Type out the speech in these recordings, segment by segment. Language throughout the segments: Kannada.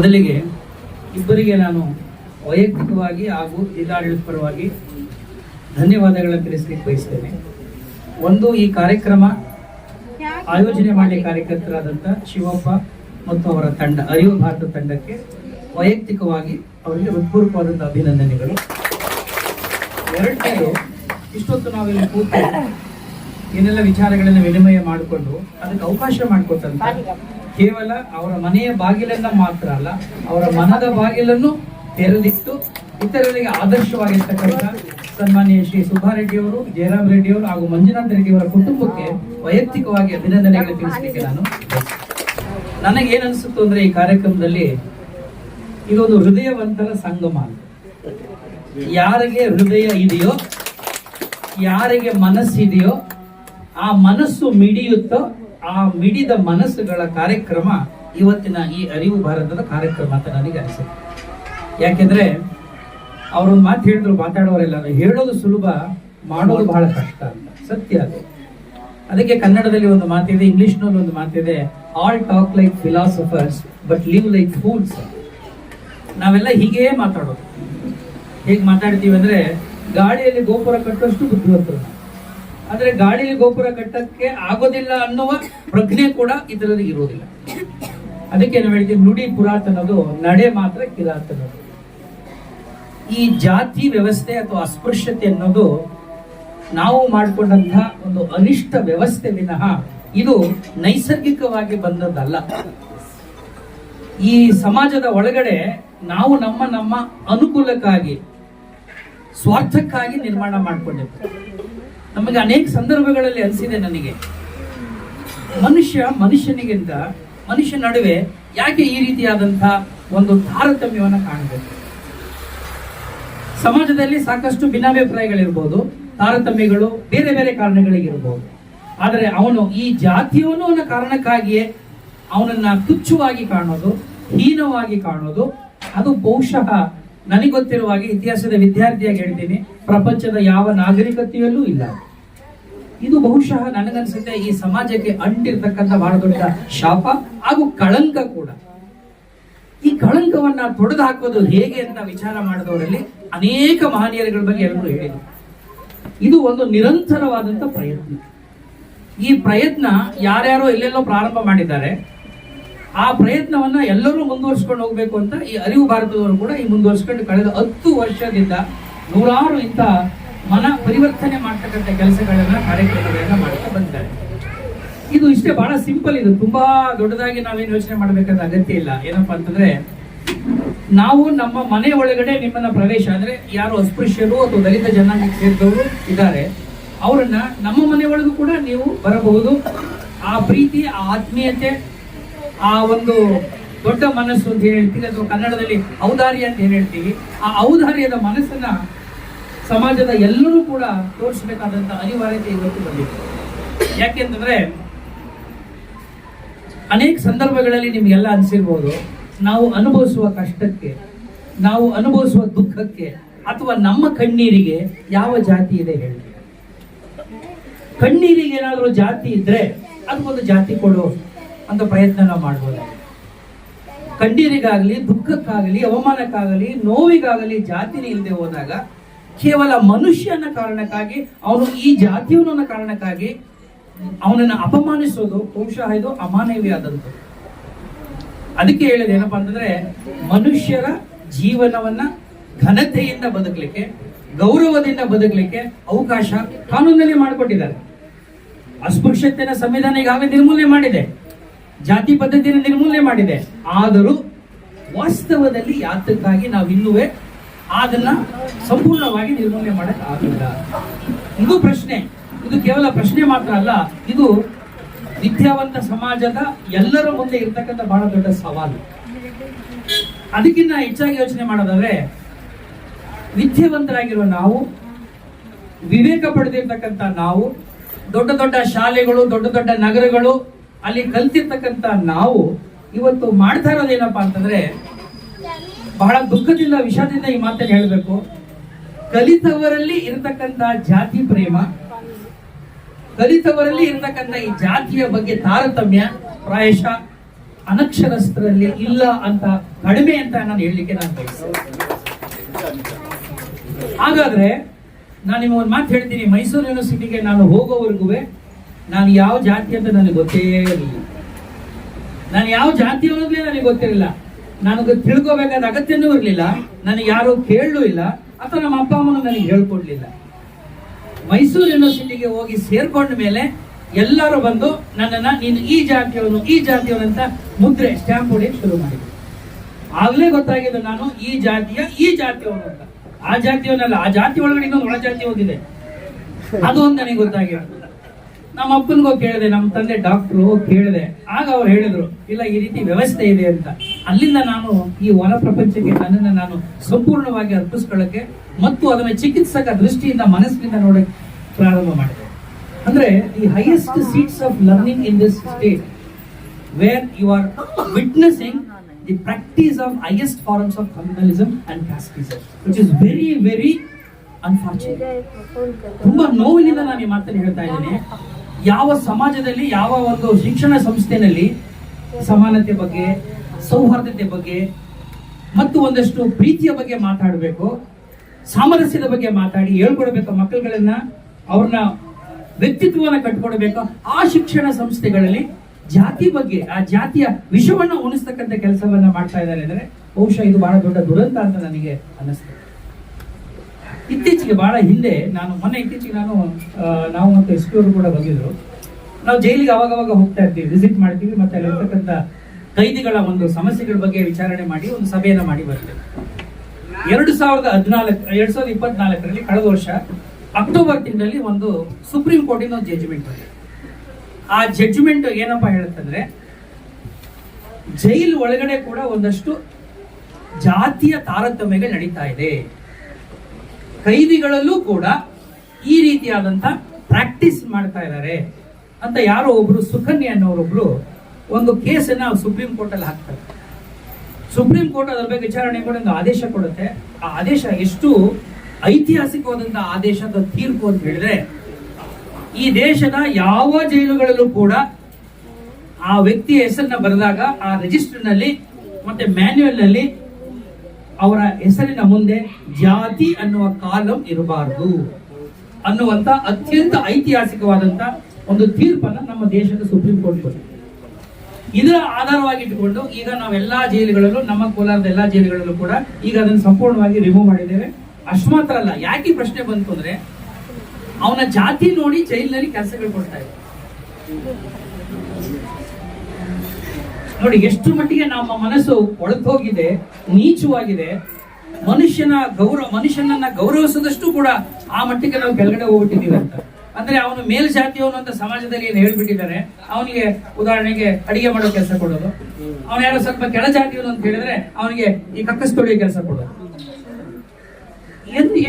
ಮೊದಲಿಗೆ ಇಬ್ಬರಿಗೆ ನಾನು ವೈಯಕ್ತಿಕವಾಗಿ ಹಾಗೂ ಜಿಲ್ಲಾಡಳಿತ ಪರವಾಗಿ ಧನ್ಯವಾದಗಳನ್ನು ತಿಳಿಸ್ಲಿಕ್ಕೆ ಬಯಸ್ತೇನೆ. ಒಂದು, ಈ ಕಾರ್ಯಕ್ರಮ ಆಯೋಜನೆ ಮಾಡಿ ಕಾರ್ಯಕರ್ತರಾದಂಥ ಶಿವಪ್ಪ ಮತ್ತು ಅವರ ತಂಡ, ಅರಿವು ಭಾರತ ತಂಡಕ್ಕೆ ವೈಯಕ್ತಿಕವಾಗಿ ಅವರಿಗೆ ಹೃತ್ಪೂರ್ವಕವಾದಂಥ ಅಭಿನಂದನೆಗಳು. ಎರಡನೇದು, ಇಷ್ಟೊತ್ತು ನಾವಿಲ್ಲಿ ಕೂತು ಏನೆಲ್ಲ ವಿಚಾರಗಳನ್ನು ವಿನಿಮಯ ಮಾಡಿಕೊಂಡು ಅದಕ್ಕೆ ಅವಕಾಶ ಮಾಡಿಕೊಟ್ಟಂತ. ಕೇವಲ ಅವರ ಮನೆಯ ಬಾಗಿಲನ್ನ ಮಾತ್ರ ಅಲ್ಲ ಅವರ ಮನದ ಬಾಗಿಲನ್ನು ತೆರೆದಿಟ್ಟು ಇತರರಿಗೆ ಆದರ್ಶವಾಗಿರ್ತಕ್ಕಂಥ ಸನ್ಮಾನ್ಯ ಶ್ರೀ ಸುಬ್ಬಾರೆಡ್ಡಿ ಅವರು ಜಯರಾಮ್ ರೆಡ್ಡಿ ಅವರು ಹಾಗೂ ಮಂಜುನಾಥ್ ರೆಡ್ಡಿ ಅವರ ಕುಟುಂಬಕ್ಕೆ ವೈಯಕ್ತಿಕವಾಗಿ ಅಭಿನಂದನೆಗಳು ತಿಳಿಸಲಿಕ್ಕೆ ನಾನು ನನಗೆ ಅಂದ್ರೆ ಈ ಕಾರ್ಯಕ್ರಮದಲ್ಲಿ ಇದೊಂದು ಹೃದಯವಂತರ ಸಂಗಮ ಯಾರಿಗೆ ಹೃದಯ ಇದೆಯೋ ಯಾರಿಗೆ ಮನಸ್ಸಿದೆಯೋ ಆ ಮನಸ್ಸು ಮಿಡಿಯುತ್ತೋ ಆ ಮಿಡಿದ ಮನಸ್ಸುಗಳ ಕಾರ್ಯಕ್ರಮ ಇವತ್ತಿನ ಈ ಅರಿವು ಭಾರತದ ಕಾರ್ಯಕ್ರಮ ಅಂತ ನನಗೆ ಅನಿಸುತ್ತೆ. ಯಾಕೆಂದ್ರೆ ಅವರೊಂದು ಮಾತು ಹೇಳಿದ್ರು, ಮಾತಾಡೋರೆಲ್ಲ ಹೇಳೋದು ಸುಲಭ, ಮಾಡೋದು ಬಹಳ ಕಷ್ಟ ಅಂತ. ಸತ್ಯ ಅದು. ಅದಕ್ಕೆ ಕನ್ನಡದಲ್ಲಿ ಒಂದು ಮಾತಿದೆ, ಇಂಗ್ಲಿಷ್ನಲ್ಲಿ ಒಂದು ಮಾತಿದೆ all talk like philosophers but live like fools ನಾವೆಲ್ಲ ಹೀಗೇ ಮಾತಾಡೋದು. ಹೇಗೆ ಮಾತಾಡ್ತೀವಿ ಅಂದ್ರೆ ಗಾಳಿಯಲ್ಲಿ ಗೋಪುರ ಕಟ್ಟುವಷ್ಟು ಬುದ್ಧಿವಂತರು ನಾವು. ಆದ್ರೆ ಗಾಳಿಲಿ ಗೋಪುರ ಕಟ್ಟಕ್ಕೆ ಆಗೋದಿಲ್ಲ ಅನ್ನುವ ಪ್ರಜ್ಞೆ ಕೂಡ ಇದರಲ್ಲಿ ಇರೋದಿಲ್ಲ ಅದಕ್ಕೆ ನಾವು ಹೇಳ್ತೀವಿ ನುಡಿ ಪುರಾತನದು, ನಡೆ ಮಾತ್ರ ಕಿರಾತನದು. ಈ ಜಾತಿ ವ್ಯವಸ್ಥೆ ಅಥವಾ ಅಸ್ಪೃಶ್ಯತೆ ಅನ್ನೋದು ನಾವು ಮಾಡಿಕೊಂಡಂತಹ ಒಂದು ಅನಿಷ್ಟ ವ್ಯವಸ್ಥೆ ವಿನಃ ಇದು ನೈಸರ್ಗಿಕವಾಗಿ ಬಂದದ್ದಲ್ಲ. ಈ ಸಮಾಜದ ಒಳಗಡೆ ನಾವು ನಮ್ಮ ನಮ್ಮ ಅನುಕೂಲಕ್ಕಾಗಿ, ಸ್ವಾರ್ಥಕ್ಕಾಗಿ ನಿರ್ಮಾಣ ಮಾಡಿಕೊಂಡಿದ್ದು ನಮಗೆ ಅನೇಕ ಸಂದರ್ಭಗಳಲ್ಲಿ ಅನಿಸಿದೆ ನನಗೆ. ಮನುಷ್ಯ ಮನುಷ್ಯನಿಗಿಂತ ಮನುಷ್ಯ ನಡುವೆ ಯಾಕೆ ಈ ರೀತಿಯಾದಂತಹ ಒಂದು ತಾರತಮ್ಯವನ್ನು ಕಾಣಬೇಕು? ಸಮಾಜದಲ್ಲಿ ಸಾಕಷ್ಟು ಭಿನ್ನಾಭಿಪ್ರಾಯಗಳಿರ್ಬೋದು, ತಾರತಮ್ಯಗಳು ಬೇರೆ ಬೇರೆ ಕಾರಣಗಳಿಗಿರ್ಬೋದು. ಆದರೆ ಅವನು ಈ ಜಾತಿಯವನು ಅನ್ನೋ ಕಾರಣಕ್ಕಾಗಿಯೇ ಅವನನ್ನ ತುಚ್ಛವಾಗಿ ಕಾಣೋದು, ಹೀನವಾಗಿ ಕಾಣೋದು, ಅದು ಬಹುಶಃ ನನಗೆ ಗೊತ್ತಿರುವ ಹಾಗೆ ಇತಿಹಾಸದ ವಿದ್ಯಾರ್ಥಿಯಾಗಿ ಹೇಳ್ತೀನಿ, ಪ್ರಪಂಚದ ಯಾವ ನಾಗರಿಕತೆಯಲ್ಲೂ ಇಲ್ಲ. ಇದು ಬಹುಶಃ ನನಗನ್ಸುತ್ತೆ ಈ ಸಮಾಜಕ್ಕೆ ಅಂಟಿರ್ತಕ್ಕಂಥ ಬಹಳ ದೊಡ್ಡ ಶಾಪ ಹಾಗೂ ಕಳಂಕ ಕೂಡ. ಈ ಕಳಂಕವನ್ನ ತೊಡೆದು ಹಾಕೋದು ಹೇಗೆ ಅಂತ ವಿಚಾರ ಮಾಡಿದವರಲ್ಲಿ ಅನೇಕ ಮಹನೀಯರುಗಳ ಬಗ್ಗೆ ಎಲ್ಲರೂ ಹೇಳಿದರು. ಇದು ಒಂದು ನಿರಂತರವಾದಂತ ಪ್ರಯತ್ನ. ಈ ಪ್ರಯತ್ನ ಯಾರ್ಯಾರೋ ಎಲ್ಲೆಲ್ಲೋ ಪ್ರಾರಂಭ ಮಾಡಿದ್ದಾರೆ. ಆ ಪ್ರಯತ್ನವನ್ನ ಎಲ್ಲರೂ ಮುಂದುವರ್ಸ್ಕೊಂಡು ಹೋಗ್ಬೇಕು ಅಂತ ಈ ಅರಿವು ಭಾರತದವರು ಕೂಡ ಈ ಮುಂದುವರ್ಸ್ಕೊಂಡು ಕಳೆದ ಹತ್ತು ವರ್ಷದಿಂದ ನೂರಾರು ಇಂಥ ಮನ ಪರಿವರ್ತನೆ ಮಾಡ್ತಕ್ಕಂಥ ಕೆಲಸಗಳನ್ನ, ಕಾರ್ಯಕ್ರಮಗಳನ್ನ ಮಾಡ್ತಾ ಬಂದಿದ್ದಾರೆ. ಇದು ಇಷ್ಟೇ ಬಹಳ ಸಿಂಪಲ್ ಇದು. ತುಂಬಾ ದೊಡ್ಡದಾಗಿ ನಾವೇನು ಯೋಚನೆ ಮಾಡಬೇಕಾದ ಅಗತ್ಯ ಇಲ್ಲ. ಏನಪ್ಪಾ ಅಂತಂದ್ರೆ, ನಾವು ನಮ್ಮ ಮನೆ ಒಳಗಡೆ ನಿಮ್ಮನ್ನ ಪ್ರವೇಶ, ಅಂದ್ರೆ ಯಾರು ಅಸ್ಪೃಶ್ಯರು ಅಥವಾ ದಲಿತ ಜನಾಂಗಕ್ಕೆ ಸೇರಿದವರು ಇದ್ದಾರೆ, ಅವರನ್ನ ನಮ್ಮ ಮನೆ ಒಳಗೂ ಕೂಡ ನೀವು ಬರಬಹುದು. ಆ ಪ್ರೀತಿ, ಆ ಆತ್ಮೀಯತೆ ಆ ಒಂದು ದೊಡ್ಡ ಮನಸ್ಸು ಅಂತ ಹೇಳ್ತೀವಿ ಅಥವಾ ಕನ್ನಡದಲ್ಲಿ ಔದಾರ್ಯ ಅಂತ ಏನ್ ಹೇಳ್ತೀವಿ ಆ ಔದಾರ್ಯದ ಮನಸ್ಸನ್ನ ಸಮಾಜದ ಎಲ್ಲರೂ ಕೂಡ ತೋರಿಸಬೇಕಾದಂತ ಅನಿವಾರ್ಯತೆ ಇವತ್ತು ಬಂದಿದೆ. ಯಾಕೆಂತಂದ್ರೆ ಅನೇಕ ಸಂದರ್ಭಗಳಲ್ಲಿ ನಿಮ್ಗೆಲ್ಲ ಅನಿಸಿರ್ಬೋದು, ನಾವು ಅನುಭವಿಸುವ ಕಷ್ಟಕ್ಕೆ, ನಾವು ಅನುಭವಿಸುವ ದುಃಖಕ್ಕೆ, ಅಥವಾ ನಮ್ಮ ಕಣ್ಣೀರಿಗೆ ಯಾವ ಜಾತಿ ಇದೆ ಹೇಳಿ. ಕಣ್ಣೀರಿಗೆ ಏನಾದರೂ ಜಾತಿ ಇದ್ರೆ ಅದಕ್ಕೊಂದು ಜಾತಿ ಕೊಡು. ಅಂತ ಪ್ರಯತ್ನ ನಾವು ಮಾಡ್ಬೋದಾಗಿದೆ ಕಣ್ಣೀರಿಗಾಗಲಿ, ದುಃಖಕ್ಕಾಗಲಿ, ಅವಮಾನಕ್ಕಾಗಲಿ, ನೋವಿಗಾಗಲಿ, ಜಾತಿನೇ ಇಲ್ಲದೆ ಹೋದಾಗ ಕೇವಲ ಮನುಷ್ಯನ ಕಾರಣಕ್ಕಾಗಿ, ಅವನು ಈ ಜಾತಿಯವನ ಕಾರಣಕ್ಕಾಗಿ ಅವನನ್ನು ಅಪಮಾನಿಸೋದು ಬಹುಶಃ ಇದು ಅಮಾನವೀಯ ಅದಕ್ಕೆ ಹೇಳಿದ ಏನಪ್ಪಾ ಅಂತಂದ್ರೆ, ಮನುಷ್ಯರ ಜೀವನವನ್ನ ಘನತೆಯಿಂದ ಬದುಕಲಿಕ್ಕೆ, ಗೌರವದಿಂದ ಬದುಕಲಿಕ್ಕೆ ಅವಕಾಶ ಕಾನೂನಲ್ಲಿ ಮಾಡಿಕೊಟ್ಟಿದ್ದಾರೆ. ಅಸ್ಪೃಶ್ಯತೆಯ ಸಂವಿಧಾನ ಈಗಾಗಲೇ ನಿರ್ಮೂಲನೆ ಮಾಡಿದೆ. ಜಾತಿ ಪದ್ಧತಿಯನ್ನು ನಿರ್ಮೂಲನೆ ಮಾಡಿದೆ. ಆದರೂ ವಾಸ್ತವದಲ್ಲಿ ಯಾತಕ್ಕಾಗಿ ನಾವು ಇನ್ನುವೇ ಅದನ್ನ ಸಂಪೂರ್ಣವಾಗಿ ನಿರ್ಮೂಲನೆ ಮಾಡಕ್ ಆಗಲಿಲ್ಲ ಇದು ಪ್ರಶ್ನೆ, ಇದು ಕೇವಲ ಪ್ರಶ್ನೆ ಮಾತ್ರ ಅಲ್ಲ, ಇದು ವಿದ್ಯಾವಂತ ಸಮಾಜದ ಎಲ್ಲರ ಮುಂದೆ ಇರ್ತಕ್ಕಂಥ ಬಹಳ ದೊಡ್ಡ ಸವಾಲು. ಅದಕ್ಕಿಂತ ಹೆಚ್ಚಾಗಿ ಯೋಚನೆ ಮಾಡೋದಾದ್ರೆ, ವಿದ್ಯಾವಂತರಾಗಿರುವ ನಾವು, ವಿವೇಕ ಪಡೆದಿರ್ತಕ್ಕಂಥ ನಾವು, ದೊಡ್ಡ ದೊಡ್ಡ ಶಾಲೆಗಳು, ದೊಡ್ಡ ದೊಡ್ಡ ನಗರಗಳು ಅಲ್ಲಿ ಕಲ್ತಿರ್ತಕ್ಕಂಥ ನಾವು ಇವತ್ತು ಮಾಡ್ತಾ ಇರೋದೇನಪ್ಪಾ ಅಂತಂದ್ರೆ ಬಹಳ ದುಃಖದಿಂದ, ವಿಷಾದದಿಂದ ಈ ಮಾತನ್ನು ಹೇಳಬೇಕು. ಕಲಿತವರಲ್ಲಿ ಇರತಕ್ಕಂತ ಜಾತಿ ಪ್ರೇಮ, ಕಲಿತವರಲ್ಲಿ ಇರತಕ್ಕಂತ ಈ ಜಾತಿಯ ಬಗ್ಗೆ ತಾರತಮ್ಯ, ಪ್ರಾಯಶಃ, ಅನಕ್ಷರಸ್ಥರಲ್ಲಿ ಇಲ್ಲ ಅಂತ, ಕಡಿಮೆ ಅಂತ ನಾನು ಹೇಳಲಿಕ್ಕೆ ನಾನು ಬಯಸ್ತೇನೆ ಹಾಗಾದ್ರೆ, ನಾನು ನಿಮಗೆ ಒಂದು ಮಾತು ಹೇಳ್ತೀನಿ. ಮೈಸೂರು ಯೂನಿವರ್ಸಿಟಿಗೆ ನಾನು ಹೋಗೋವರೆಗೂ ನಾನು ಯಾವ ಜಾತಿ ಅಂತ ನನಗೆ ಗೊತ್ತೇ ಇರಲಿಲ್ಲ ನಾನು ಯಾವ ಜಾತಿ ಅನ್ನೋದ್ಲೇ ನನಗೆ ಗೊತ್ತಿರಲಿಲ್ಲ ನನಗೆ ತಿಳ್ಕೋಬೇಕಾದ ಅಗತ್ಯನೂ ಇರಲಿಲ್ಲ. ನನಗೆ ಯಾರು ಕೇಳಲೂ ಇಲ್ಲ. ಅಥವಾ ನಮ್ಮ ಅಪ್ಪ ಅಮ್ಮನೂ ನನಗೆ ಹೇಳ್ಕೊಡ್ಲಿಲ್ಲ. ಮೈಸೂರು ಯೂನಿವರ್ಸಿಟಿಗೆ ಹೋಗಿ ಸೇರ್ಕೊಂಡ ಮೇಲೆ ಎಲ್ಲರೂ ಬಂದು ನನ್ನನ್ನ ನೀನು ಈ ಜಾತಿಯವನು ಈ ಜಾತಿಯವನು ಅಂತ ಮುದ್ರೆ, ಸ್ಟ್ಯಾಂಪ್ ಹೊಡೆಯಕ್ಕೆ ಶುರು ಮಾಡಿದ್ರು. ಆಗ್ಲೇ ಗೊತ್ತಾಗಿದೆ ನಾನು ಈ ಜಾತಿಯ, ಈ ಜಾತಿಯವನು ಅಂತ. ಆ ಜಾತಿಯವನಲ್ಲ, ಆ ಜಾತಿ ಒಳಗಡೆ ಇನ್ನೊಂದು ಒಳ ಜಾತಿ ಹೋಗಿದೆ. ಅದು ಒಂದು ನನಗೆ ಗೊತ್ತಾಗಿರೋದು ನಮ್ಮ ಅಪ್ಪನಿಗೂ ಕೇಳಿದೆ ನಮ್ಮ ತಂದೆ ಡಾಕ್ಟ್ರು ಕೇಳಿದೆ. ಆಗ ಅವ್ರು ಹೇಳಿದ್ರು ಇಲ್ಲ ಈ ರೀತಿ ವ್ಯವಸ್ಥೆ ಇದೆ ಅಂತ. ಅಲ್ಲಿಂದ ನಾನು ಈ ಹೊರ ಪ್ರಪಂಚಕ್ಕೆ ನನ್ನನ್ನು ನಾನು ಸಂಪೂರ್ಣವಾಗಿ ಅರ್ಪಿಸ್ಕೊಳ್ಳಕ್ಕೆ ಮತ್ತು ಅದನ್ನ ಚಿಕಿತ್ಸಕ ದೃಷ್ಟಿಯಿಂದ ಮನಸ್ಸಿನಿಂದ ನೋಡಕ್ಕೆ ಪ್ರಾರಂಭ ಮಾಡಿದೆ. ಅಂದ್ರೆ the highest seats of learning in this state where you are witnessing the practice of highest forms of communalism and casteism which is very very unfortunate ತುಂಬಾ ನೋವಿನಿಂದ ನಾನು ಈ ಮಾತನ್ನು ಹೇಳ್ತಾ ಇದ್ದೇನೆ. ಯಾವ ಸಮಾಜದಲ್ಲಿ, ಯಾವ ಒಂದು ಶಿಕ್ಷಣ ಸಂಸ್ಥೆನಲ್ಲಿ ಸಮಾನತೆ ಬಗ್ಗೆ, ಸೌಹಾರ್ದತೆ ಬಗ್ಗೆ ಮತ್ತು ಒಂದಷ್ಟು ಪ್ರೀತಿಯ ಬಗ್ಗೆ ಮಾತಾಡಬೇಕು, ಸಾಮರಸ್ಯದ ಬಗ್ಗೆ ಮಾತಾಡಿ, ಹೇಳ್ಕೊಡ್ಬೇಕು ಮಕ್ಕಳುಗಳನ್ನ, ಅವ್ರನ್ನ ವ್ಯಕ್ತಿತ್ವವನ್ನು ಕಟ್ಕೊಡ್ಬೇಕು. ಆ ಶಿಕ್ಷಣ ಸಂಸ್ಥೆಗಳಲ್ಲಿ ಜಾತಿ ಬಗ್ಗೆ, ಆ ಜಾತಿಯ ವಿಷವನ್ನ ಉಣಿಸ್ತಕ್ಕಂಥ ಕೆಲಸವನ್ನ ಮಾಡ್ತಾ ಇದ್ದಾರೆ ಅಂದ್ರೆ ಬಹುಶಃ ಇದು ಬಹಳ ದೊಡ್ಡ ದುರಂತ ಅಂತ ನನಗೆ ಅನ್ನಿಸ್ತದೆ. ಇತ್ತೀಚೆಗೆ ಬಹಳ ಹಿಂದೆ ನಾನು, ಮೊನ್ನೆ ಇತ್ತೀಚೆಗೆ ನಾನು ನಾವು ಮತ್ತು ಎಸ್ ಪಿ ಕೂಡ ಬಂದಿದ್ರು. ನಾವು ಜೈಲಿಗೆ ಅವಾಗ ಹೋಗ್ತಾ ಇರ್ತೀವಿ ವಿಸಿಟ್ ಮಾಡ್ತೀವಿ ಮತ್ತೆ ಅಲ್ಲಿರ್ತಕ್ಕಂಥ ಕೈದಿಗಳ ಒಂದು ಸಮಸ್ಯೆಗಳ ಬಗ್ಗೆ ವಿಚಾರಣೆ ಮಾಡಿ, ಒಂದು ಸಭೆಯನ್ನು ಮಾಡಿ ಬರ್ತೇವೆ. ಎರಡು ಸಾವಿರದ ಹದಿನಾಲ್ಕು, ಎರಡು ಸಾವಿರದ ಇಪ್ಪತ್ನಾಲ್ಕರಲ್ಲಿ ಕಳೆದ ವರ್ಷ ಅಕ್ಟೋಬರ್ ತಿಂಗಳಲ್ಲಿ ಒಂದು ಸುಪ್ರೀಂ ಕೋರ್ಟಿನ ಒಂದು ಜಡ್ಜ್ಮೆಂಟ್ ಬಂದಿದೆ ಆ ಜಡ್ಜ್ಮೆಂಟ್ ಏನಪ್ಪ ಹೇಳುತ್ತಂದ್ರೆ, ಜೈಲ್ ಒಳಗಡೆ ಕೂಡ ಒಂದಷ್ಟು ಜಾತಿಯ ತಾರತಮ್ಯಗಳು ನಡೀತಾ ಇದೆ. ಕೈದಿಗಳಲ್ಲೂ ಕೂಡ ಈ ರೀತಿಯಾದಂತ ಪ್ರಾಕ್ಟೀಸ್ ಮಾಡ್ತಾ ಇದ್ದಾರೆ ಅಂತ ಯಾರೋ ಒಬ್ರು ಸುಕನ್ಯಾ ಅನ್ನೋರೊಬ್ರು ಒಂದು ಕೇಸನ್ನು ಸುಪ್ರೀಂ ಕೋರ್ಟಲ್ಲಿ ಹಾಕ್ತಾರೆ. ಸುಪ್ರೀಂ ಕೋರ್ಟ್ ಅದರ ಬಗ್ಗೆ ವಿಚಾರಣೆ ಕೂಡ ಒಂದು ಆದೇಶ ಕೊಡುತ್ತೆ. ಆ ಆದೇಶ ಎಷ್ಟು ಐತಿಹಾಸಿಕವಾದಂತ ಆದೇಶದ ತೀರ್ಪು ಅಂತ ಹೇಳಿದ್ರೆ, ಈ ದೇಶದ ಯಾವ ಜೈಲುಗಳಲ್ಲೂ ಕೂಡ ಆ ವ್ಯಕ್ತಿಯ ಹೆಸರನ್ನ ಬರೆದಾಗ ಆ ರಿಜಿಸ್ಟರ್ನಲ್ಲಿ ಮತ್ತೆ ಮ್ಯಾನ್ಯುಯಲ್ನಲ್ಲಿ ಅವರ ಹೆಸರಿನ ಮುಂದೆ ಜಾತಿ ಅನ್ನುವ ಕಾಲಂ ಇರಬಾರದು ಅನ್ನುವಂತ ಅತ್ಯಂತ ಐತಿಹಾಸಿಕವಾದಂತ ಒಂದು ತೀರ್ಪನ್ನ ನಮ್ಮ ದೇಶದ ಸುಪ್ರೀಂ ಕೋರ್ಟ್ ಕೊಟ್ಟಿದೆ. ಇದರ ಆಧಾರವಾಗಿ ಇಟ್ಟುಕೊಂಡು ಈಗ ನಾವೆಲ್ಲ ಜೈಲುಗಳಲ್ಲೂ, ನಮ್ಮ ಕೋಲಾರದ ಎಲ್ಲಾ ಜೈಲುಗಳಲ್ಲೂ ಕೂಡ ಈಗ ಅದನ್ನು ಸಂಪೂರ್ಣವಾಗಿ ರಿಮೂವ್ ಮಾಡಿದ್ದೇವೆ. ಅಷ್ಟು ಮಾತ್ರ ಅಲ್ಲ, ಯಾಕೆ ಪ್ರಶ್ನೆ ಬಂತು ಅಂದ್ರೆ, ಅವನ ಜಾತಿ ನೋಡಿ ಜೈಲಿನಲ್ಲಿ ಕೆಲಸಗಳು ಕೊಡ್ತಾ ಇದ್ದಾರೆ. ನೋಡಿ, ಎಷ್ಟು ಮಟ್ಟಿಗೆ ನಮ್ಮ ಮನಸ್ಸು ಹೋಗಿದೆ ನೀಚವಾಗಿದೆ, ಮನುಷ್ಯನ ಗೌರವ, ಮನುಷ್ಯನನ್ನ ಗೌರವಿಸದಷ್ಟು ಕೂಡ ಆ ಮಟ್ಟಿಗೆ ನಾವು ಕೆಳಗಡೆ ಹೋಗ್ಬಿಟ್ಟಿದ್ದೀವಿ ಅಂತ. ಅಂದ್ರೆ ಅವನು ಮೇಲ್ಜಾತಿಯವನು ಅಂತ ಸಮಾಜದಲ್ಲಿ ಏನು ಹೇಳ್ಬಿಟ್ಟಿದ್ದಾರೆ, ಅವನಿಗೆ ಉದಾಹರಣೆಗೆ ಅಡಿಗೆ ಮಾಡೋ ಕೆಲಸ ಕೊಡೋದು. ಅವನ ಯಾರೋ ಸ್ವಲ್ಪ ಕೆಳ ಜಾತಿಯವನು ಅಂತ ಹೇಳಿದ್ರೆ ಅವನಿಗೆ ಈ ಕಕ್ಕಸ್ ತೊಳೆಯೋ ಕೆಲಸ ಕೊಡೋದು.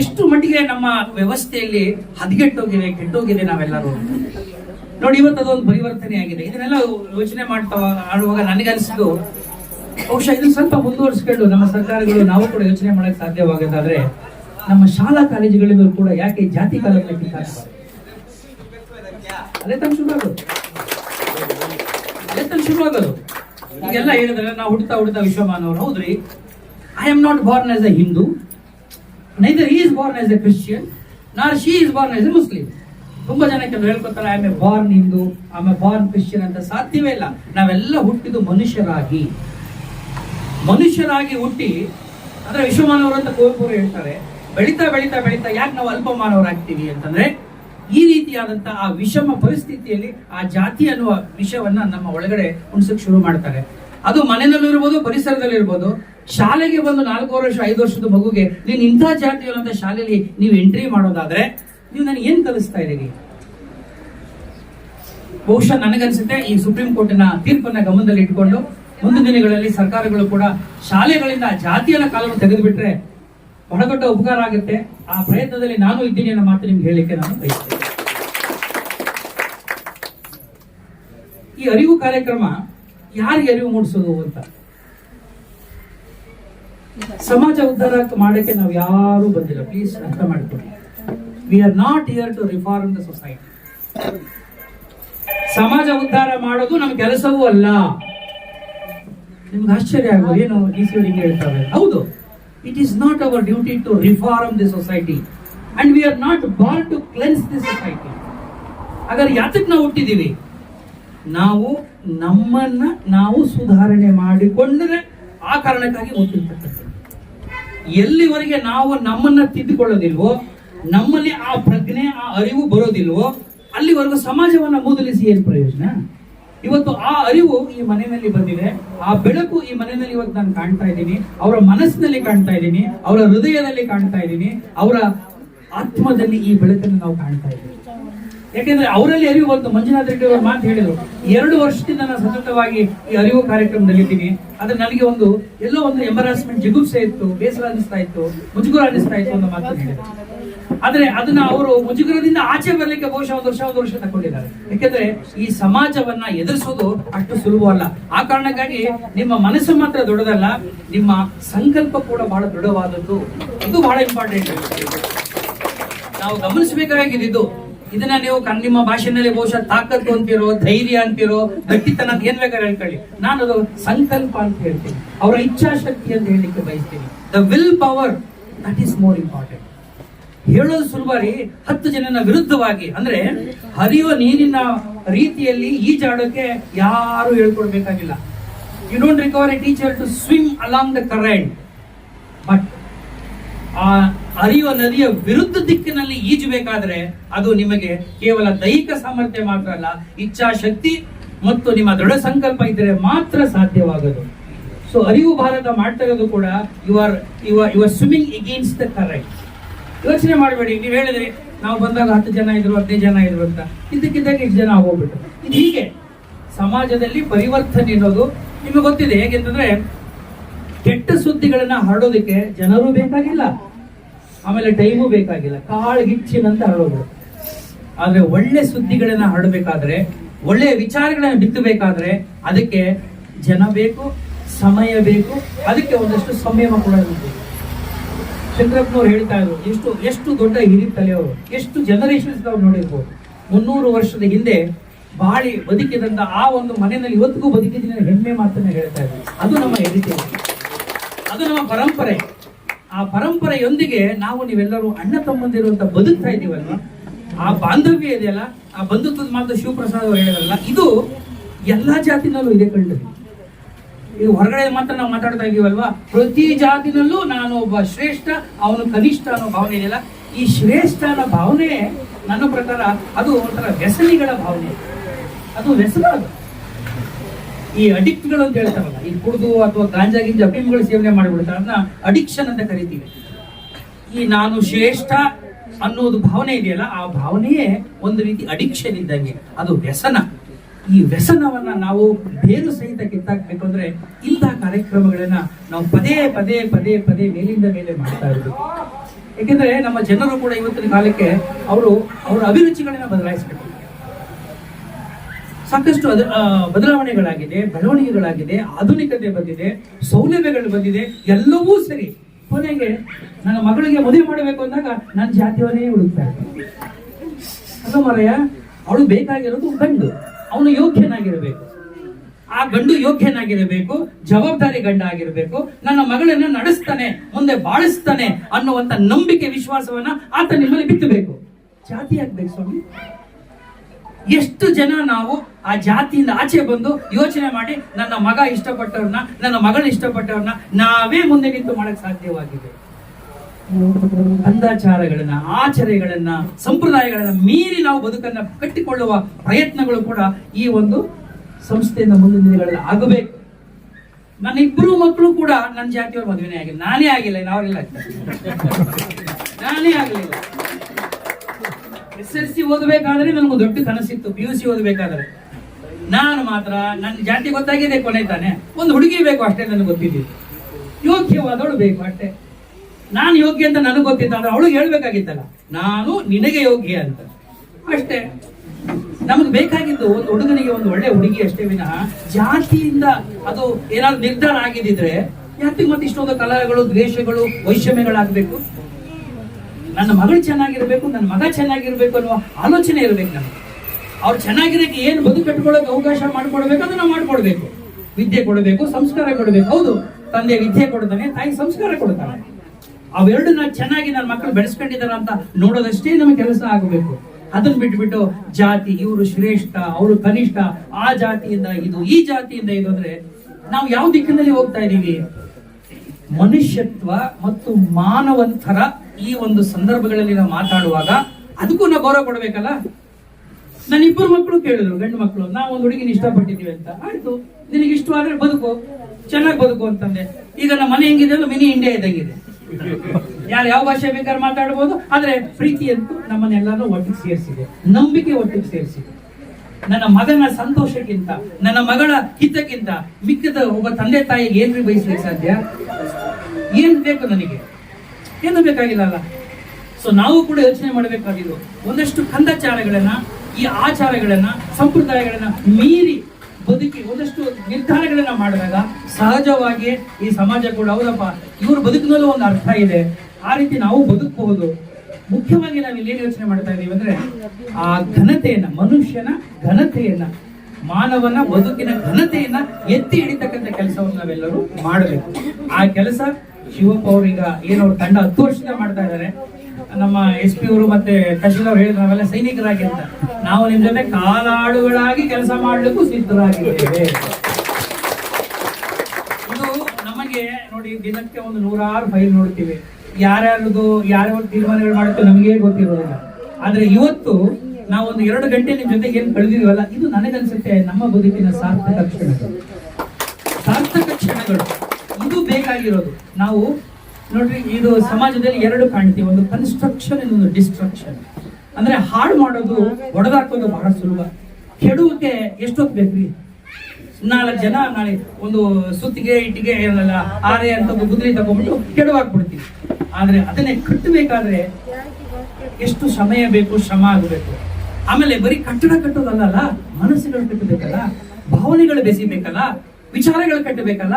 ಎಷ್ಟು ಮಟ್ಟಿಗೆ ನಮ್ಮ ವ್ಯವಸ್ಥೆಯಲ್ಲಿ ಹದಗೆಟ್ಟೋಗಿದೆ, ಕೆಟ್ಟೋಗಿದೆ ನಾವೆಲ್ಲರೂ? ನೋಡಿ ಇವತ್ತು ಅದೊಂದು ಪರಿವರ್ತನೆ ಆಗಿದೆ. ಇದನ್ನೆಲ್ಲ ಯೋಚನೆ ಮಾಡ್ತಾ ಆಡುವಾಗ ನನಗನ್ಸಿದ್ದು, ಬಹುಶಃ ಇದನ್ನು ಸ್ವಲ್ಪ ಮುಂದುವರಿಸ್ಕೊಂಡು ನಮ್ಮ ಸರ್ಕಾರಗಳು ನಾವು ಕೂಡ ಯೋಚನೆ ಮಾಡಕ್ ಸಾಧ್ಯವಾಗೋದಾದ್ರೆ ನಮ್ಮ ಶಾಲಾ ಕಾಲೇಜುಗಳಿಗೂ ಕೂಡ ಯಾಕೆ ಜಾತಿ ಕಾಲಕ್ಕೆ ಅದೇ ತಮ್ಮ ಶುರು ಆಗೋದು. ಅದೇ ಶುರು ಆಗೋದು. ಈಗೆಲ್ಲ ಹೇಳಿದ್ರೆ ನಾವು ಹುಡ್ತಾ ಹುಡ್ತಾ ವಿಶ್ವಮಾನವರು ಹೌದ್ರಿ? I am not born as a Hindu neither is born as a Christian nor she is born as a Muslim. ತುಂಬಾ ಜನ ಕೆಲವರು ಹೇಳ್ಕೊತಾರೆ I a born Hindu I a born Christian ಅಂತ ಸಾಧ್ಯವೇ ಇಲ್ಲ. ನಾವೆಲ್ಲ ಹುಟ್ಟಿದ್ದು ಮನುಷ್ಯರಾಗಿ. ಮನುಷ್ಯರಾಗಿ ಹುಟ್ಟಿ, ಅಂದ್ರೆ ವಿಶ್ವಮಾನವರು ಅಂತ ಕುವೆಂಪು ಹೇಳ್ತಾರೆ, ಬೆಳೀತಾ ಬೆಳೀತಾ ಬೆಳೀತಾ ಯಾಕೆ ನಾವು ಅಲ್ಪಮಾನವರಾಗ್ತೀವಿ ಅಂತಂದ್ರೆ, ಈ ರೀತಿಯಾದಂತಹ ಆ ವಿಷಮ ಪರಿಸ್ಥಿತಿಯಲ್ಲಿ ಆ ಜಾತಿ ಅನ್ನುವ ವಿಷಯವನ್ನ ನಮ್ಮ ಒಳಗಡೆ ಉಣ್ಸಕ್ ಶುರು ಮಾಡ್ತಾರೆ. ಅದು ಮನೆಯಲ್ಲೂ ಇರ್ಬೋದು, ಪರಿಸರದಲ್ಲಿ ಇರ್ಬೋದು. ಶಾಲೆಗೆ ಬಂದು ನಾಲ್ಕು ವರ್ಷ, ಐದು ವರ್ಷದ ಮಗುಗೆ, ನೀನ್ ಇಂಥ ಜಾತಿಯಲ್ಲಂತ ಶಾಲೆಯಲ್ಲಿ ನೀವು ಎಂಟ್ರಿ ಮಾಡೋದಾದ್ರೆ ನೀವು ನನಗೆ ಏನ್ ಕಲಿಸ್ತಾ ಇದ್ದೀರಿ? ಬಹುಶಃ ನನಗನ್ಸುತ್ತೆ ಈ ಸುಪ್ರೀಂ ಕೋರ್ಟಿನ ತೀರ್ಪನ್ನ ಗಮನದಲ್ಲಿ ಇಟ್ಕೊಂಡು ಮುಂದಿನ ದಿನಗಳಲ್ಲಿ ಸರ್ಕಾರಗಳು ಕೂಡ ಶಾಲೆಗಳಿಂದ ಜಾತಿಯನ್ನ ಕಾಲವನ್ನು ತೆಗೆದುಬಿಟ್ರೆ ಬಹಳ ದೊಡ್ಡ ಉಪಕಾರ ಆಗುತ್ತೆ. ಆ ಪ್ರಯತ್ನದಲ್ಲಿ ನಾನು ಇದ್ದೀನಿ ಅನ್ನೋ ಮಾತು ನಿಮ್ಗೆ ಹೇಳಲಿಕ್ಕೆ ನಾನು ಬಯಸ್ತೇನೆ. ಈ ಅರಿವು ಕಾರ್ಯಕ್ರಮ ಯಾರಿಗೆ ಅರಿವು ಮೂಡಿಸೋದು ಅಂತ? ಸಮಾಜ ಉದ್ಧಾರ ಮಾಡಕ್ಕೆ ನಾವು ಯಾರು ಬಂದಿಲ್ಲ. ಪ್ಲೀಸ್ ಅರ್ಥ ಮಾಡ್ಕೊಳ್ಳಿ. We are not here to reform the society ಸಮಾಜ ಉದ್ಧಾರ ಮಾಡೋದು ನಮ್ಮ ಕೆಲಸವೂ ಅಲ್ಲ. ನಿಮ್ಗೆ ಆಶ್ಚರ್ಯ ಆಗ್ಬೋದು ಏನು ಡಿ ಸಿ ಹೇಳ್ತಾರೆ? ಹೌದು. It is not our duty to reform the society and we are not bar to cleanse the society ಹಾಗಾದ್ರೆ ಯಾತಕ್ಕೆ ನಾವು ಹುಟ್ಟಿದ್ದೀವಿ ನಾವು ನಮ್ಮನ್ನ ನಾವು ಸುಧಾರಣೆ ಮಾಡಿಕೊಂಡರೆ ಆ ಕಾರಣಕ್ಕಾಗಿ ಹುಟ್ಟಿರ್ತಕ್ಕಂಥದ್ದು. ಎಲ್ಲಿವರೆಗೆ ನಾವು ನಮ್ಮನ್ನ ತಿದ್ದುಕೊಳ್ಳೋದಿಲ್ವೋ ನಮ್ಮಲ್ಲಿ ಆ ಪ್ರಜ್ಞೆ, ಆ ಅರಿವು ಬರೋದಿಲ್ವೋ, ಅಲ್ಲಿವರೆಗೂ ಸಮಾಜವನ್ನ ಮೂದಲಿಸಿ ಏನು ಪ್ರಯೋಜನ? ಇವತ್ತು ಆ ಅರಿವು ಈ ಮನೆಯಲ್ಲಿ ಬಂದಿದೆ. ಆ ಬೆಳಕು ಈ ಮನೆಯಲ್ಲಿ ಇವತ್ತು ನಾನು ಕಾಣ್ತಾ ಇದ್ದೀನಿ. ಅವರ ಮನಸ್ಸಿನಲ್ಲಿ ಕಾಣ್ತಾ ಇದ್ದೀನಿ. ಅವರ ಹೃದಯದಲ್ಲಿ ಕಾಣ್ತಾ ಇದ್ದೀನಿ. ಅವರ ಆತ್ಮದಲ್ಲಿ ಈ ಬೆಳಕನ್ನು ನಾವು ಕಾಣ್ತಾ ಇದ್ದೀವಿ. ಯಾಕೆಂದ್ರೆ ಅವರಲ್ಲಿ ಅರಿವು ಬಂತು. ಮಂಜುನಾಥ್ ರೆಡ್ಡಿ ಅವರು ಮಾತು ಹೇಳಿದ್ರು. ಎರಡು ವರ್ಷದಿಂದ ನಾನು ಸತತವಾಗಿ ಈ ಅರಿವು ಕಾರ್ಯಕ್ರಮದಲ್ಲಿ ಇದ್ದೀನಿ ಆದ್ರೆ ನನಗೆ ಒಂದು ಎಲ್ಲೋ ಒಂದು ಎಂಬರಾಸ್ಮೆಂಟ್ ಜಿಗುಪ್ಸೆ ಇತ್ತು, ಬೇಸರ ಅನಿಸ್ತಾ ಇತ್ತು, ಮುಜುಗುರ ಅನಿಸ್ತಾ ಇತ್ತು ಅನ್ನೋ ಮಾತು ಹೇಳಿದ್ರು. ಆದ್ರೆ ಅದನ್ನ ಅವರು ಮುಜುಗರದಿಂದ ಆಚೆ ಬರಲಿಕ್ಕೆ ಬಹುಶಃ ಒಂದು ವರ್ಷ ಒಂದು ವರ್ಷ ತಗೊಂಡಿದ್ದಾರೆ ಯಾಕೆಂದ್ರೆ ಈ ಸಮಾಜವನ್ನ ಎದುರಿಸೋದು ಅಷ್ಟು ಸುಲಭವಲ್ಲ. ಆ ಕಾರಣಕ್ಕಾಗಿ ನಿಮ್ಮ ಮನಸ್ಸು ಮಾತ್ರ ದೊಡ್ಡದಲ್ಲ, ನಿಮ್ಮ ಸಂಕಲ್ಪ ಕೂಡ ಬಹಳ ದೃಢವಾದದ್ದು. ಇದು ಬಹಳ ಇಂಪಾರ್ಟೆಂಟ್ ನಾವು ಗಮನಿಸಬೇಕಾಗಿದ್ದು ಇದನ್ನ ನೀವು ನಿಮ್ಮ ಭಾಷೆನಲ್ಲಿ ಬಹುಶಃ ತಾಕತ್ತು ಅಂತಿರೋ, ಧೈರ್ಯ ಅಂತಿರೋ, ಗಟ್ಟಿತನ ಏನ್ ಬೇಕಾದ್ರೆ ಹೇಳ್ಕೊಳ್ಳಿ. ನಾನು ಅದು ಸಂಕಲ್ಪ ಅಂತ ಹೇಳ್ತೀನಿ. ಅವರ ಇಚ್ಛಾಶಕ್ತಿ ಅಂತ ಹೇಳಲಿಕ್ಕೆ ಬಯಸ್ತೀನಿ. The will power that is more important ಹೇಳೋದು ಸುಲಭ ರೀ ಹತ್ತು ಜನನ ವಿರುದ್ಧವಾಗಿ. ಅಂದ್ರೆ ಹರಿಯುವ ನೀರಿನ ರೀತಿಯಲ್ಲಿ ಈಜಾಡೋಕೆ ಯಾರು ಹೇಳ್ಕೊಡ್ಬೇಕಾಗಿಲ್ಲ. You don't recover a teacher to swim along the current but ಆ ಹರಿಯುವ ನದಿಯ ವಿರುದ್ಧ ದಿಕ್ಕಿನಲ್ಲಿ ಈಜಬೇಕಾದ್ರೆ ಅದು ನಿಮಗೆ ಕೇವಲ ದೈಹಿಕ ಸಾಮರ್ಥ್ಯ ಮಾತ್ರ ಅಲ್ಲ, ಇಚ್ಛಾಶಕ್ತಿ ಮತ್ತು ನಿಮ್ಮ ದೃಢ ಸಂಕಲ್ಪ ಇದ್ದರೆ ಮಾತ್ರ ಸಾಧ್ಯವಾಗದು. ಸೊ ಅರಿವು ಭಾರತ ಮಾಡ್ತಾ ಇರೋದು ಕೂಡ you are you are you are swimming against the current ಯೋಚನೆ ಮಾಡಬೇಡಿ. ನೀವು ಹೇಳಿದ್ರಿ ನಾವು ಬಂದಾಗ ಹತ್ತು ಜನ ಇದ್ರು, ಹದಿನೈದು ಜನ ಇದ್ರು ಅಂತ. ಇದಕ್ಕಿದ್ದಾಗ ಇಷ್ಟು ಜನ ಆಗೋಗ್ಬಿಟ್ಟು ಇದು ಹೀಗೆ. ಸಮಾಜದಲ್ಲಿ ಪರಿವರ್ತನೆ ಇರೋದು ನಿಮಗೆ ಗೊತ್ತಿದೆ. ಹೇಗೆಂತಂದ್ರೆ ಕೆಟ್ಟ ಸುದ್ದಿಗಳನ್ನ ಹರಡೋದಕ್ಕೆ ಜನರು ಬೇಕಾಗಿಲ್ಲ. ಆಮೇಲೆ ಟೈಮು ಬೇಕಾಗಿಲ್ಲ. ಕಾಳು ಹಿಚ್ಚಿನಂತ ಹರಡೋದು. ಆದ್ರೆ ಒಳ್ಳೆ ಸುದ್ದಿಗಳನ್ನ ಹರಡಬೇಕಾದ್ರೆ, ಒಳ್ಳೆ ವಿಚಾರಗಳನ್ನ ಬಿತ್ತಬೇಕಾದ್ರೆ ಅದಕ್ಕೆ ಜನ ಬೇಕು, ಸಮಯ ಬೇಕು, ಅದಕ್ಕೆ ಒಂದಷ್ಟು ಸಂಯಮ ಕೂಡ ಬೇಕು ಚಂದ್ರಪ್ಪನವ್ರು ಹೇಳ್ತಾ ಇದ್ರು, ಎಷ್ಟು ಎಷ್ಟು ದೊಡ್ಡ ಹಿರಿ ತಲೆಯವರು ಎಷ್ಟು ಜನರೇಷನ್ಸ್ ನಾವು ನೋಡಿರ್ಬೋದು. ಮುನ್ನೂರು ವರ್ಷದ ಹಿಂದೆ ಬಾಳಿ ಬದುಕಿದಂತ ಆ ಒಂದು ಮನೆಯಲ್ಲಿ ಇವತ್ತಿಗೂ ಬದುಕಿದ ಹೆಮ್ಮೆ ಮಾತನ್ನ ಹೇಳ್ತಾ ಇದ್ರು. ಅದು ನಮ್ಮ ಹೆರಿಟೇಜ್ ಅದು ನಮ್ಮ ಪರಂಪರೆ. ಆ ಪರಂಪರೆಯೊಂದಿಗೆ ನಾವು ನೀವೆಲ್ಲರೂ ಅಣ್ಣ ತಮ್ಮಂದಿರುವಂತ ಬದುಕ್ತಾ ಇದ್ದೀವಲ್ಲ ಆ ಬಾಂಧವ್ಯ ಇದೆಯಲ್ಲ, ಆ ಬಂಧುತ್ವದ ಮಾತು ಶಿವಪ್ರಸಾದ್ ಅವರು ಹೇಳಲ್ಲ ಇದು ಎಲ್ಲಾ ಜಾತಿನಲ್ಲೂ ಇದೆ ಕಂಡು ಈಗ ಹೊರಗಡೆ ಮಾತ್ರ ನಾವು ಮಾತಾಡ್ತಾ ಇದೀವಲ್ವಾ? ಪ್ರತಿ ಜಾತಿನಲ್ಲೂ ನಾನು ಒಬ್ಬ ಶ್ರೇಷ್ಠ, ಅವನು ಕನಿಷ್ಠ ಅನ್ನೋ ಭಾವನೆ ಇದೆಯಲ್ಲ? ಈ ಶ್ರೇಷ್ಠ ಅನ್ನೋ ಭಾವನೆ ನನ್ನ ಪ್ರಕಾರ ಅದು ಒಂಥರ ವ್ಯಸನಿಗಳ ಭಾವನೆ. ಅದು ವ್ಯಸನ ಅದು. ಈ ಅಡಿಕ್ಟ್ಗಳು ಅಂತ ಹೇಳ್ತಾರಲ್ಲ, ಈ ಕುಡಿದು ಅಥವಾ ಗಾಂಜಾ ಗಿಂಜ ಅಫೀಮ್ಗಳು ಸೇವನೆ ಮಾಡಿಬಿಡ್ತಾರೆ ಅದನ್ನ ಅಡಿಕ್ಷನ್ ಅಂತ ಕರಿತೀವಿ. ಈ ನಾನು ಶ್ರೇಷ್ಠ ಅನ್ನೋದು ಭಾವನೆ ಇದೆಯಲ್ಲ, ಆ ಭಾವನೆಯೇ ಒಂದು ರೀತಿ ಅಡಿಕ್ಷನ್ ಇದ್ದಂಗೆ. ಅದು ವ್ಯಸನ. ಈ ವ್ಯಸನವನ್ನ ನಾವು ಬೇರು ಸಹಿತ ಕಿತ್ತಾಕ್ಬೇಕು ಅಂದ್ರೆ ಇಂತಹ ಕಾರ್ಯಕ್ರಮಗಳನ್ನ ನಾವು ಪದೇ ಪದೇ ಪದೇ ಪದೇ ಮೇಲಿಂದ ಮೇಲೆ ಮಾಡ್ತಾ ಇದ್ದೀವಿ ಯಾಕೆಂದ್ರೆ ನಮ್ಮ ಜನರು ಕೂಡ ಇವತ್ತಿನ ಕಾಲಕ್ಕೆ ಅವರು ಅವರ ಅಭಿರುಚಿಗಳನ್ನ ಬದಲಾಯಿಸಬೇಕು. ಸಾಕಷ್ಟು ಅದ ಬದಲಾವಣೆಗಳಾಗಿದೆ, ಬೆಳವಣಿಗೆಗಳಾಗಿದೆ, ಆಧುನಿಕತೆ ಬಂದಿದೆ, ಸೌಲಭ್ಯಗಳು ಬಂದಿದೆ, ಎಲ್ಲವೂ ಸರಿ. ಕೊನೆಗೆ ನನ್ನ ಮಗಳಿಗೆ ಮದುವೆ ಮಾಡಬೇಕು ಅಂದಾಗ ನನ್ನ ಜಾತಿಯವನೇ ಹುಡುಕ್ತಾ ಇರ್ತಾರೆ ಅಲ್ಲ ಮರಯ್ಯ ಅವಳು ಬೇಕಾಗಿರೋದು ಗಂಡು ಅವನು ಯೋಗ್ಯನಾಗಿರಬೇಕು. ಆ ಗಂಡು ಯೋಗ್ಯನಾಗಿರಬೇಕು, ಜವಾಬ್ದಾರಿ ಗಂಡ ಆಗಿರಬೇಕು ನನ್ನ ಮಗಳನ್ನ ನಡೆಸ್ತಾನೆ, ಮುಂದೆ ಬಾಳಿಸ್ತಾನೆ ಅನ್ನುವಂತ ನಂಬಿಕೆ, ವಿಶ್ವಾಸವನ್ನ ಆತ ನಿಮ್ಮಲ್ಲಿ ಬಿತ್ತಬೇಕು. ಜಾತಿ ಆಗ್ಬೇಕು ಸ್ವಾಮಿ. ಎಷ್ಟು ಜನ ನಾವು ಆ ಜಾತಿಯಿಂದ ಆಚೆ ಬಂದು ಯೋಚನೆ ಮಾಡಿ, ನನ್ನ ಮಗ ಇಷ್ಟಪಟ್ಟವ್ರನ್ನ, ನನ್ನ ಮಗಳು ಇಷ್ಟಪಟ್ಟವ್ರನ್ನ ನಾವೇ ಮುಂದೆ ನಿಂತು ಮಾಡಕ್ ಸಾಧ್ಯವಾಗಿದೆ. ಅಂದಾಚಾರಗಳನ್ನ ಆಚರಣೆಗಳನ್ನ ಸಂಪ್ರದಾಯಗಳನ್ನ ಮೀರಿ ನಾವು ಬದುಕನ್ನ ಕಟ್ಟಿಕೊಳ್ಳುವ ಪ್ರಯತ್ನಗಳು ಕೂಡ ಈ ಒಂದು ಸಂಸ್ಥೆಯಿಂದ ಮುಂದಿನ ದಿನಗಳಲ್ಲಿ ಆಗಬೇಕು. ನನ್ನ ಇಬ್ಬರು ಮಕ್ಕಳು ಕೂಡ ನನ್ನ ಜಾತಿಯವರು ಮದುವೆನೇ ಆಗಿಲ್ಲ. ನಾನೇ ಆಗಿಲ್ಲ ನಾವೆಲ್ಲ ನಾನೇ ಆಗಲಿಲ್ಲ. ಎಸ್ ಎಲ್ ಸಿ ಓದಬೇಕಾದ್ರೆ ನನಗೆ ದೊಡ್ಡ ಕನಸಿತ್ತು ಪಿ ಯು ಸಿ ಓದಬೇಕಾದ್ರೆ. ನಾನು ಮಾತ್ರ ನನ್ನ ಜಾತಿ ಗೊತ್ತಾಗಿದೆ ಕೊನೆ ತಾನೆ. ಒಂದು ಹುಡುಗಿ ಬೇಕು ಅಷ್ಟೇ ನನಗೆ ಗೊತ್ತಿದ್ದೀವಿ ಯೋಗ್ಯವಾದವಳು ಬೇಕು ಅಷ್ಟೇ. ನಾನು ಯೋಗ್ಯ ಅಂತ ನನಗೆ ಗೊತ್ತಿತ್ತು ಅಂದ್ರೆ ಅವಳು ಹೇಳ್ಬೇಕಾಗಿತ್ತಲ್ಲ. ನಾನು ನಿನಗೆ ಯೋಗ್ಯ ಅಂತ. ಅಷ್ಟೇ. ನಮಗೆ ಬೇಕಾಗಿದ್ದು ಒಂದು ಹುಡುಗನಿಗೆ ಒಂದು ಒಳ್ಳೆ ಹುಡುಗಿ ಅಷ್ಟೇ ವಿನಃ ಜಾತಿಯಿಂದ ಅದು ಏನಾದ್ರು ನಿರ್ಧಾರ ಆಗಿದ್ದಿದ್ರೆ ಯಾಕೆ ಮತ್ತೆ ಇಷ್ಟೊಂದು ಕಲಹಗಳು, ದ್ವೇಷಗಳು, ವೈಷಮ್ಯಗಳಾಗಬೇಕು. ನನ್ನ ಮಗಳು ಚೆನ್ನಾಗಿರ್ಬೇಕು, ನನ್ನ ಮಗ ಚೆನ್ನಾಗಿರ್ಬೇಕು ಅನ್ನುವ ಆಲೋಚನೆ ಇರ್ಬೇಕು ನಮಗೆ. ಅವ್ರು ಚೆನ್ನಾಗಿರಕ್ಕೆ ಏನು ಬದುಕು ಕಟ್ಕೊಳ್ಳೋಕೆ ಅವಕಾಶ ಮಾಡ್ಕೊಡ್ಬೇಕು ಅದನ್ನ ಮಾಡ್ಕೊಡ್ಬೇಕು. ವಿದ್ಯೆ ಕೊಡಬೇಕು, ಸಂಸ್ಕಾರ ಕೊಡಬೇಕು. ಹೌದು, ತಂದೆ ವಿದ್ಯೆ ಕೊಡ್ತಾನೆ, ತಾಯಿ ಸಂಸ್ಕಾರ ಕೊಡ್ತಾನೆ ಅವೆರಡನ್ನ ಚೆನ್ನಾಗಿ ನನ್ನ ಮಕ್ಕಳು ಬೆಳೆಸ್ಕೊಂಡಿದ್ದಾರೆ ಅಂತ ನೋಡೋದಷ್ಟೇ ನಮಗೆ ಕೆಲಸ ಆಗಬೇಕು. ಅದನ್ನ ಬಿಟ್ಬಿಟ್ಟು ಜಾತಿ, ಇವರು ಶ್ರೇಷ್ಠ, ಅವರು ಕನಿಷ್ಠ, ಆ ಜಾತಿಯಿಂದ ಇದು, ಈ ಜಾತಿಯಿಂದ ಇದು ಅಂದ್ರೆ ನಾವು ಯಾವ ದಿಕ್ಕಿನಲ್ಲಿ ಹೋಗ್ತಾ ಇದ್ದೀವಿ ಮನುಷ್ಯತ್ವ ಮತ್ತು ಮಾನವಂತರ ಈ ಒಂದು ಸಂದರ್ಭಗಳಲ್ಲಿ ನಾವು ಮಾತಾಡುವಾಗ ಅದಕ್ಕೂ ನಾವು ಗೌರವ ಕೊಡಬೇಕಲ್ಲ? ನನ್ನ ಇಬ್ಬರು ಮಕ್ಕಳು ಕೇಳಿದ್ರು, ಗಂಡು ಮಕ್ಕಳು ನಾವು ಒಂದು ಹುಡುಗಿನ ಇಷ್ಟಪಟ್ಟಿದ್ದೀವಿ ಅಂತ. ಆಯ್ತು, ನಿನಗೆ ಇಷ್ಟವಾದ್ರೆ ಬದುಕು, ಚೆನ್ನಾಗಿ ಬದುಕು ಅಂತಂದೆ. ಈಗ ನಮ್ಮ ಮನೆ ಹೆಂಗಿದೆ? ಅಂದ್ರೆ ಮಿನಿ ಇಂಡಿಯಾ ಇದ್ದಂಗಿದೆ. ಯಾರು ಯಾವ ಭಾಷೆ ಬೇಕಾದ್ರೆ ಮಾತಾಡ್ಬೋದು, ಆದ್ರೆ ಪ್ರೀತಿ ಅಂತೂ ನಮ್ಮನ್ನೆಲ್ಲರೂ ಒಟ್ಟಿಗೆ ಸೇರಿಸಿದೆ. ನಂಬಿಕೆ ಒಟ್ಟಿಗೆ ಸೇರಿಸಿದೆ. ನನ್ನ ಮಗನ ಸಂತೋಷಕ್ಕಿಂತ, ನನ್ನ ಮಗಳ ಹಿತಕ್ಕಿಂತ ಮಿಕ್ಕದ ಒಬ್ಬ ತಂದೆ ತಾಯಿಗೆ ಏನ್ರಿ ಬಯಸ್ಲಿಕ್ಕೆ ಸಾಧ್ಯ? ಏನ್ ಬೇಕು ನನಗೆ? ಏನು ಬೇಕಾಗಿಲ್ಲ ಅಲ್ಲ. ಸೊ ನಾವು ಕೂಡ ಯೋಚನೆ ಮಾಡಬೇಕಾಗಿದ್ದು ಒಂದಷ್ಟು ಕಂದಾಚಾರಗಳನ್ನ, ಈ ಆಚಾರಗಳನ್ನ, ಸಂಪ್ರದಾಯಗಳನ್ನ ಮೀರಿ ಬದುಕಿ ಒಂದಷ್ಟು ನಿರ್ಧಾರಗಳನ್ನ ಮಾಡಿದಾಗ ಸಹಜವಾಗಿ ಈ ಸಮಾಜ ಕೂಡ ಹೌದಪ್ಪ, ಇವ್ರ ಬದುಕಿನಲ್ಲೂ ಒಂದು ಅರ್ಥ ಇದೆ. ಆ ರೀತಿ ನಾವು ಬದುಕಬಹುದು. ಮುಖ್ಯವಾಗಿ ನಾವು ಇಲ್ಲಿ ಏನು ಯೋಚನೆ ಮಾಡ್ತಾ ಇದ್ದೀವಿ ಅಂದ್ರೆ, ಆ ಘನತೆಯನ್ನ, ಮನುಷ್ಯನ ಘನತೆಯನ್ನ, ಮಾನವನ ಬದುಕಿನ ಘನತೆಯನ್ನ ಎತ್ತಿ ಹಿಡಿತಕ್ಕಂಥ ಕೆಲಸವನ್ನು ನಾವೆಲ್ಲರೂ ಮಾಡಬೇಕು. ಆ ಕೆಲಸ ಶಿವಪ್ಪ ಅವ್ರೀಗ ಏನು ತಂಡ ಹತ್ತು ವರ್ಷದಿಂದ ಮಾಡ್ತಾ ಇದ್ದಾರೆ ನಮ್ಮ ಎಸ್ ಪಿ ಅವರು ಮತ್ತೆ ತಹಶೀಲ್ ಅವರು ಹೇಳಿದ್ರು, ನಾವೆಲ್ಲ ಸೈನಿಕರಾಗಿ ಅಂತ ನಾವು ನಿಮ್ ಜೊತೆ ಕಾಲಾಡುಗಳಾಗಿ ಕೆಲಸ ಮಾಡಲಿಕ್ಕೂ ಸಿದ್ಧರಾಗಿದ್ದೇವೆ ಇದು ನಮಗೆ ನೋಡಿ, ದಿನಕ್ಕೆ ಒಂದು ನೂರಾರು ಫೈಲ್ ನೋಡ್ತೀವಿ. ಯಾರ್ಯಾರದು ಯಾರ್ಯಾವ ತೀರ್ಮಾನಗಳು ಮಾಡುತ್ತೋ ನಮಗೆ ಗೊತ್ತಿರೋದಿಲ್ಲ. ಆದ್ರೆ ಇವತ್ತು ನಾವು ಒಂದು ಎರಡು ಗಂಟೆ ನಿಮ್ ಜೊತೆಗೆ ಏನ್ ಕಳೆದಿದೀವಲ್ಲ ಇದು ನನಗನ್ಸುತ್ತೆ, ನಮ್ಮ ಬದುಕಿನ ಸಾರ್ಥಕ ಕ್ಷಣಗಳು. ಸಾರ್ಥಕ ಕ್ಷಣಗಳು. ಇದು ಬೇಕಾಗಿರೋದು. ನಾವು ನೋಡ್ರಿ, ಇದು ಸಮಾಜದಲ್ಲಿ ಎರಡು ಕಾಣ್ತೀವಿ. ಒಂದು ಕನ್ಸ್ಟ್ರಕ್ಷನ್ ಇನ್ನೊಂದು ಡಿಸ್ಟ್ರಕ್ಷನ್ ಅಂದ್ರೆ ಹಾಳು ಮಾಡೋದು ಹೊಡೆದಾಕೋದು ಬಹಳ ಸುಲಭ. ಕೆಡುವಕ್ಕೆ ಎಷ್ಟೊತ್ತು ಬೇಕ್ರಿ? ನಾಲ್ಕು ಜನ, ನಾಳೆ ಒಂದು ಸುತ್ತಿಗೆ, ಇಟ್ಟಿಗೆ ಏನಲ್ಲ ಆರೆ ಅಂತ ತಗೊಂಡು ತಗೊಂಡ್ಬಿಟ್ಟು ಕೆಡವಾಕ್ಬಿಡ್ತೀವಿ ಆದ್ರೆ ಅದನ್ನೇ ಕಟ್ಟಬೇಕಾದ್ರೆ ಎಷ್ಟು ಸಮಯ ಬೇಕು, ಶ್ರಮ ಆಗಬೇಕು. ಆಮೇಲೆ ಬರೀ ಕಟ್ಟಡ ಕಟ್ಟೋದಲ್ಲ ಮನಸ್ಸುಗಳು ಕಟ್ಟಬೇಕಲ್ಲ, ಭಾವನೆಗಳು ಬೆಸಿಬೇಕಲ್ಲ, ವಿಚಾರಗಳು ಕಟ್ಟಬೇಕಲ್ಲ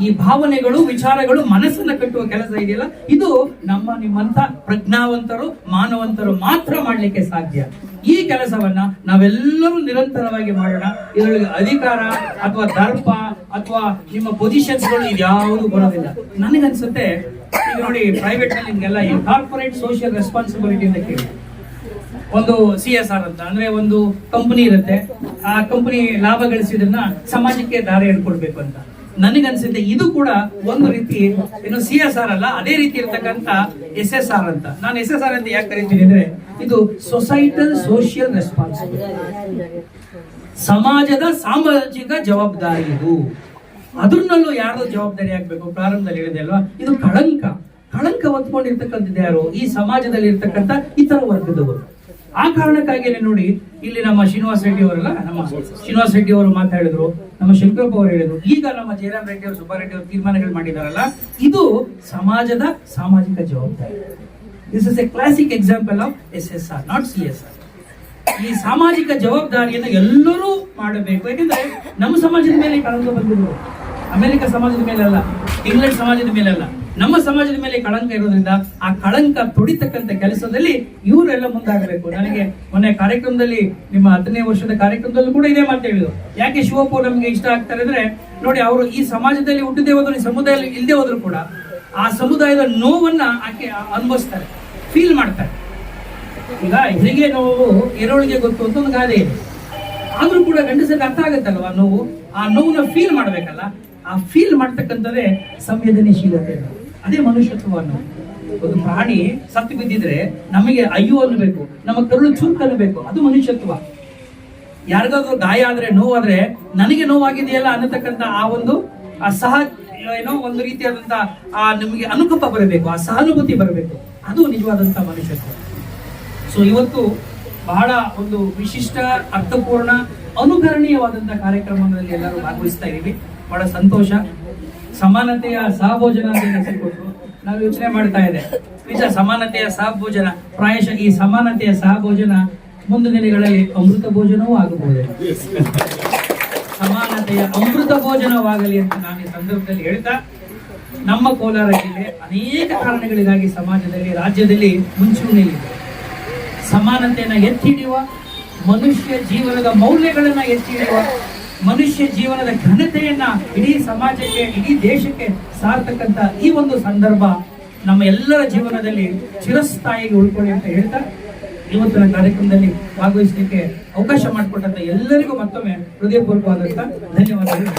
ಈ ಭಾವನೆಗಳು, ವಿಚಾರಗಳು ಮನಸ್ಸನ್ನ ಕಟ್ಟುವ ಕೆಲಸ ಇದೆಯಲ್ಲ? ಇದು ನಮ್ಮ ನಿಮ್ಮಂತ ಪ್ರಜ್ಞಾವಂತರು, ಮಾನವಂತರು ಮಾತ್ರ ಮಾಡಲಿಕ್ಕೆ ಸಾಧ್ಯ. ಈ ಕೆಲಸವನ್ನ ನಾವೆಲ್ಲರೂ ನಿರಂತರವಾಗಿ ಮಾಡೋಣ. ಇದರೊಳಗೆ ಅಧಿಕಾರ ಅಥವಾ ದರ್ಪ ಅಥವಾ ನಿಮ್ಮ ಪೊಸಿಷನ್ಸ್ಗಳು ಇದ್ಯಾವುದು ಬರೋದಿಲ್ಲ. ನನಗನ್ಸುತ್ತೆ, ಈಗ ನೋಡಿ ಪ್ರೈವೇಟ್ ಅಲ್ಲಿ ನಿಮ್ಗೆಲ್ಲ ಈ ಕಾರ್ಪೊರೇಟ್ ಸೋಷಿಯಲ್ ರೆಸ್ಪಾನ್ಸಿಬಿಲಿಟಿ ಅಂತ ಕೇಳಿ. ಒಂದು ಸಿ ಎಸ್ ಆರ್ ಅಂತ, ಅಂದ್ರೆ ಒಂದು ಕಂಪನಿ ಇರುತ್ತೆ. ಆ ಕಂಪನಿ ಲಾಭ ಗಳಿಸಿದ್ರನ್ನ ಸಮಾಜಕ್ಕೆ ದಾರಿ ಹೇಳ್ಕೊಡ್ಬೇಕು ಅಂತ. ನನಗನ್ಸುತ್ತೆ, ಇದು ಕೂಡ ಒಂದು ರೀತಿ ಏನು ಸಿ ಎಸ್ ಆರ್ ಅಲ್ಲ, ಅದೇ ರೀತಿ ಇರ್ತಕ್ಕಂತ ಎಸ್ ಎಸ್ ಆರ್ ಅಂತ. ನಾನು ಎಸ್ ಎಸ್ ಆರ್ ಅಂತ ಯಾಕೆ ಕರಿತೀನಿ ಅಂದ್ರೆ, ಇದು ಸೊಸೈಟಲ್ ಸೋಷಿಯಲ್ ರೆಸ್ಪಾನ್ಸಿಬಿಲಿಟಿ ಸಮಾಜದ ಸಾಮಾಜಿಕ ಜವಾಬ್ದಾರಿ ಇದು. ಅದ್ರನ್ನಲ್ಲೂ ಯಾರ್ದು ಜವಾಬ್ದಾರಿ ಆಗ್ಬೇಕು? ಪ್ರಾರಂಭದಲ್ಲಿ ಹೇಳಿದೆ ಅಲ್ವಾ? ಇದು ಕಳಂಕ. ಕಳಂಕ ಹೊತ್ಕೊಂಡಿರ್ತಕ್ಕಂಥದ್ದು ಯಾರು? ಈ ಸಮಾಜದಲ್ಲಿ ಇರ್ತಕ್ಕಂಥ ಇತರ ವರ್ಗದವರು. ಆ ಕಾರಣಕ್ಕಾಗಿಯೇ ನೋಡಿ, ಇಲ್ಲಿ ನಮ್ಮ ಶ್ರೀನಿವಾಸ ರೆಡ್ಡಿ ಅವರಲ್ಲ, ನಮ್ಮ ಶ್ರೀನಿವಾಸ ರೆಡ್ಡಿ ಅವರು ಮಾತಾಡಿದ್ರು, ನಮ್ಮ ಶಂಕರಪ್ಪ ಅವರು ಹೇಳಿದ್ರು. ಈಗ ನಮ್ಮ ಜಯರಾಮ್ ರೆಡ್ಡಿ ಅವರು, ಸುಬ್ಬಾರೆಡ್ಡಿ ಅವರು ತೀರ್ಮಾನಗಳು ಮಾಡಿದಾರಲ್ಲ, ಇದು ಸಮಾಜದ ಸಾಮಾಜಿಕ ಜವಾಬ್ದಾರಿ. This is a classic example of S S R not C S R ಈ ಸಾಮಾಜಿಕ ಜವಾಬ್ದಾರಿಯನ್ನು ಎಲ್ಲರೂ ಮಾಡಬೇಕು. ಯಾಕೆಂದ್ರೆ ನಮ್ಮ ಸಮಾಜದ ಮೇಲೆ ಕಳೆದು ಬಂದಿದ್ರು ಅಮೆರಿಕ ಸಮಾಜದ ಮೇಲೆ ಅಲ್ಲ ಇಂಗ್ಲೆಂಡ್ ಸಮಾಜದ ಮೇಲೆ ಅಲ್ಲ, ನಮ್ಮ ಸಮಾಜದ ಮೇಲೆ ಕಳಂಕ ಇರೋದ್ರಿಂದ ಆ ಕಳಂಕ ತುಡಿತಕ್ಕಂತ ಕೆಲಸದಲ್ಲಿ ಇವರೆಲ್ಲ ಮುಂದಾಗಬೇಕು. ನನಗೆ ಮೊನ್ನೆ ಕಾರ್ಯಕ್ರಮದಲ್ಲಿ, ನಿಮ್ಮ ಹತ್ತನೇ ವರ್ಷದ ಕಾರ್ಯಕ್ರಮದಲ್ಲೂ ಕೂಡ ಇದೇ ಮಾತು ಹೇಳಿದ್ರು. ಯಾಕೆ ಶಿವಪ್ಪ ನಮ್ಗೆ ಇಷ್ಟ ಆಗ್ತಾರೆ ಅಂದ್ರೆ ನೋಡಿ ಅವರು ಈ ಸಮಾಜದಲ್ಲಿ ಹುಟ್ಟದೇ ಹೋದ್ರು, ಈ ಸಮುದಾಯದಲ್ಲಿ ಇಲ್ಲದೆ ಹೋದ್ರು ಕೂಡ ಆ ಸಮುದಾಯದ ನೋವನ್ನ ಆಕೆ ಅನುಭವಿಸ್ತಾರೆ ಫೀಲ್ ಮಾಡ್ತಾರೆ. ಈಗ ಹೆರಿಗೆ ನೋವು, ಎರವಳಿಗೆ ಗೊತ್ತು ಅಂತ ಒಂದು ಗಾದೆ ಇದೆ. ಆದ್ರೂ ಕೂಡ ಗಂಡಸಕ್ಕೆ ಅರ್ಥ ಆಗುತ್ತಲ್ವಾ ನೋವು? ಆ ನೋವನ್ನ ಫೀಲ್ ಮಾಡ್ಬೇಕಲ್ಲ. ಆ ಫೀಲ್ ಮಾಡ್ತಕ್ಕಂಥದ್ದೇ ಸಂವೇದನಶೀಲತೆ. ಅದೇ ಮನುಷ್ಯತ್ವ ಅನ್ನೋದು ಒಂದು ಪ್ರಾಣಿ ಸತ್ತು ಬಿದ್ದಿದ್ರೆ ನಮಗೆ ಅಯ್ಯೋ ಅನ್ನಬೇಕು, ನಮ್ಮ ಕರುಳು ಚುರುಕು ಅನ್ನಬೇಕು, ಅದು ಮನುಷ್ಯತ್ವ. ಯಾರಿಗಾದ್ರೂ ಗಾಯ ಆದ್ರೆ, ನೋವಾದ್ರೆ ನನಗೆ ನೋವಾಗಿದೆಯಲ್ಲ ಅನ್ನತಕ್ಕಂಥ ಆ ಒಂದು, ಆ ಸಹ, ಏನೋ ಒಂದು ರೀತಿಯಾದಂತ ಆ ನಿಮಗೆ ಅನುಕಂಪ ಬರಬೇಕು, ಆ ಸಹಾನುಭೂತಿ ಬರಬೇಕು. ಅದು ನಿಜವಾದಂತ ಮನುಷ್ಯತ್ವ. ಸೊ ಇವತ್ತು ಬಹಳ ಒಂದು ವಿಶಿಷ್ಟ, ಅರ್ಥಪೂರ್ಣ ಅನುಕರಣೀಯವಾದಂತಹ ಕಾರ್ಯಕ್ರಮಗಳಲ್ಲಿ ಎಲ್ಲರೂ ಭಾಗವಹಿಸ್ತಾ ಇದ್ದೀವಿ. ಬಹಳ ಸಂತೋಷ. ಸಮಾನತೆಯ ಸಹಭೋಜನ ನಾವು ಯೋಚನೆ ಮಾಡ್ತಾ ಇದೆ. ನಿಜ ಸಮಾನತೆಯ ಸಹಭೋಜನ ಪ್ರಾಯಶಃ ಈ ಸಮಾನತೆಯ ಸಹಭೋಜನ ಮುಂದಿನ ದಿನಗಳಲ್ಲಿ ಅಮೃತ ಭೋಜನವೂ ಆಗಬಹುದು? ಸಮಾನತೆಯ ಅಮೃತ ಭೋಜನವಾಗಲಿ ಅಂತ ನಾನು ಈ ಸಂದರ್ಭದಲ್ಲಿ ಹೇಳ್ತಾ, ನಮ್ಮ ಕೋಲಾರ ಜಿಲ್ಲೆ ಅನೇಕ ಕಾರಣಗಳಿಗಾಗಿ ಸಮಾಜದಲ್ಲಿ, ರಾಜ್ಯದಲ್ಲಿ ಮುಂಚೂಣಿಯಲ್ಲಿದೆ ಸಮಾನತೆಯನ್ನು ಎತ್ತಿಡಿಯುವ ಮನುಷ್ಯ ಜೀವನದ ಮೌಲ್ಯಗಳನ್ನು ಎತ್ತಿ ಹಿಡಿಯುವ ಮನುಷ್ಯ ಜೀವನದ ಘನತೆಯನ್ನ ಇಡೀ ಸಮಾಜಕ್ಕೆ, ಇಡೀ ದೇಶಕ್ಕೆ ಸಾರ್ತಕ್ಕಂತ ಈ ಒಂದು ಸಂದರ್ಭ ನಮ್ಮ ಎಲ್ಲರ ಜೀವನದಲ್ಲಿ ಚಿರಸ್ಥಾಯಿಗೆ ಉಳ್ಕೊಳ್ಳಿ ಅಂತ ಹೇಳ್ತಾ ಇವತ್ತಿನ ಕಾರ್ಯಕ್ರಮದಲ್ಲಿ ಭಾಗವಹಿಸಲಿಕ್ಕೆ ಅವಕಾಶ ಮಾಡಿಕೊಟ್ಟಂತ ಎಲ್ಲರಿಗೂ ಮತ್ತೊಮ್ಮೆ ಹೃದಯಪೂರ್ವಕವಾದಂತ ಧನ್ಯವಾದಗಳು.